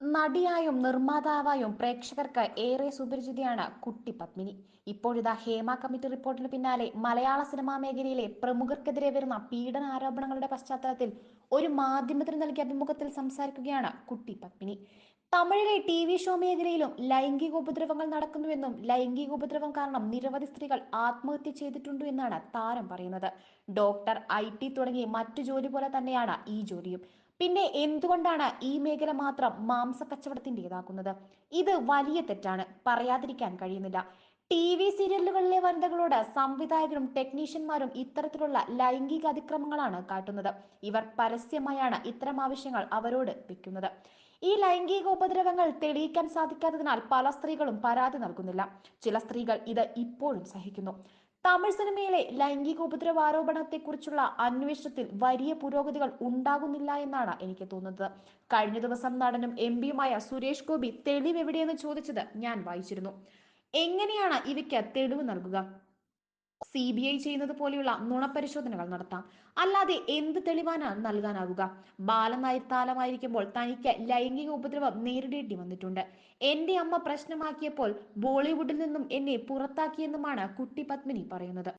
നടിയായും നിർമ്മാതാവായും പ്രേക്ഷകർക്ക് ഏറെ സുപരിചിതയാണ് കുട്ടി പത്മിനി. ഇപ്പോഴിതാ ഹേമ കമ്മിറ്റി റിപ്പോർട്ടിന് പിന്നാലെ മലയാള സിനിമാ മേഖലയിലെ പ്രമുഖർക്കെതിരെ വരുന്ന പീഡന ആരോപണങ്ങളുടെ പശ്ചാത്തലത്തിൽ ഒരു മാധ്യമത്തിന് നൽകിയ അഭിമുഖത്തിൽ സംസാരിക്കുകയാണ് കുട്ടി പത്മിനി. തമിഴിലെ ടി വി ഷോ മേഖലയിലും ലൈംഗിക ഉപദ്രവങ്ങൾ നടക്കുന്നുവെന്നും ലൈംഗിക ഉപദ്രവം കാരണം നിരവധി സ്ത്രീകൾ ആത്മഹത്യ ചെയ്തിട്ടുണ്ട് എന്നാണ് താരം പറയുന്നത്. ഡോക്ടർ ഐ ടി തുടങ്ങി മറ്റു ജോലി പോലെ തന്നെയാണ് ഈ ജോലിയും. പിന്നെ എന്തുകൊണ്ടാണ് ഈ മേഖല മാത്രം മാംസ കച്ചവടത്തിന്റെതാക്കുന്നത് ഇത് വലിയ തെറ്റാണ്. പറയാതിരിക്കാൻ കഴിയുന്നില്ല. ടി വി സീരിയലുകളിലെ വനിതകളോട് സംവിധായകരും ടെക്നീഷ്യന്മാരും ഇത്തരത്തിലുള്ള ലൈംഗിക അതിക്രമങ്ങളാണ് കാട്ടുന്നത്. ഇവർ പരസ്യമായാണ് ഇത്തരം ആവശ്യങ്ങൾ അവരോട് വെക്കുന്നത്. ഈ ലൈംഗിക ഉപദ്രവങ്ങൾ തെളിയിക്കാൻ സാധിക്കാത്തതിനാൽ പല സ്ത്രീകളും പരാതി നൽകുന്നില്ല. ചില സ്ത്രീകൾ ഇത് ഇപ്പോഴും സഹിക്കുന്നു. തമിഴ് സിനിമയിലെ ലൈംഗിക ഉപദ്രവാരോപണത്തെ കുറിച്ചുള്ള അന്വേഷണത്തിൽ വലിയ പുരോഗതികൾ ഉണ്ടാകുന്നില്ല എന്നാണ് എനിക്ക് തോന്നുന്നത്. കഴിഞ്ഞ ദിവസം നടനും എം പിയുമായ സുരേഷ് ഗോപി തെളിവ് എവിടെയെന്ന് ചോദിച്ചത് ഞാൻ വായിച്ചിരുന്നു. എങ്ങനെയാണ് ഇവയ്ക്ക് തെളിവ് നൽകുക? സി ബി ഐ ചെയ്യുന്നത് പോലെയുള്ള നുണപരിശോധനകൾ നടത്താം. അല്ലാതെ എന്ത് നൽകാനാവുക? ബാലൻ നായർ തനിക്ക് ലൈംഗിക ഉപദ്രവം നേരിടേണ്ടി വന്നിട്ടുണ്ട്. എന്റെ അമ്മ പ്രശ്നമാക്കിയപ്പോൾ ബോളിവുഡിൽ നിന്നും എന്നെ പുറത്താക്കിയെന്നുമാണ് കുട്ടി പത്മിനി പറയുന്നത്.